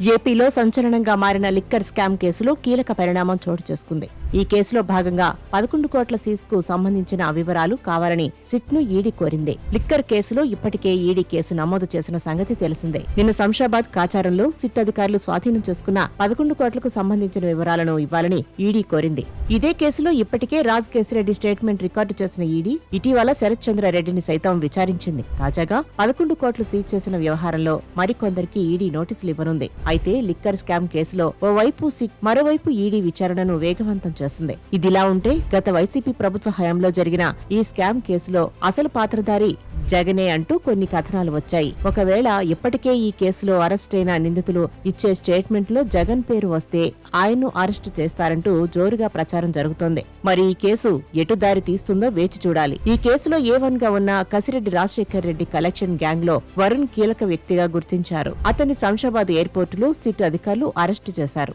ఏపీలో సంచలనంగా మారిన లిక్కర్ స్కామ్ కేసులో కీలక పరిణామం చోటు చేసుకుంది. ఈ కేసులో భాగంగా పదకొండు కోట్ల సీజ్కు సంబంధించిన వివరాలు కావాలని సిట్ను ఈడీ కోరింది. లిక్కర్ కేసులో ఇప్పటికే ఈడీ కేసు నమోదు చేసిన సంగతి తెలిసిందే. నిన్న శంషాబాద్ కాచారంలో సిట్ అధికారులు స్వాధీనం చేసుకున్న పదకొండు కోట్లకు సంబంధించిన వివరాలను ఇవ్వాలని ఈడీ కోరింది. ఇదే కేసులో ఇప్పటికే రాజ్ కేసిరెడ్డి స్టేట్మెంట్ రికార్డు చేసిన ఈడీ ఇటీవల శరత్ చంద్ర రెడ్డిని సైతం విచారించింది. తాజాగా పదకొండు కోట్లు సీజ్ చేసిన వ్యవహారంలో మరికొందరికి ఈడీ నోటీసులు ఇవ్వనుంది. అయితే లిక్కర్ స్కామ్ కేసులో ఓవైపు సిట్ మరోవైపు ఈడీ విచారణను వేగవంతం చేస్తుంది ఇదిలా ఉంటే గత వైసీపీ ప్రభుత్వ హయాంలో జరిగిన ఈ స్కామ్ కేసులో అసలు పాత్రధారి జగనే అంటూ కొన్ని కథనాలు వచ్చాయి. ఒకవేళ ఇప్పటికే ఈ కేసులో అరెస్ట్ అయిన నిందితులు ఇచ్చే స్టేట్మెంట్లో జగన్ పేరు వస్తే ఆయన్ను అరెస్టు చేస్తారంటూ జోరుగా ప్రచారం జరుగుతోంది. మరి ఈ కేసు ఎటు దారి తీస్తుందో వేచి చూడాలి. ఈ కేసులో ఏ వన్గా ఉన్న కసిరెడ్డి రాజశేఖర్ రెడ్డి కలెక్షన్ గ్యాంగ్లో వరుణ్ కీలక వ్యక్తిగా గుర్తించారు. అతని శంషాబాద్ ఎయిర్పోర్టులో సిట్ అధికారులు అరెస్టు చేశారు.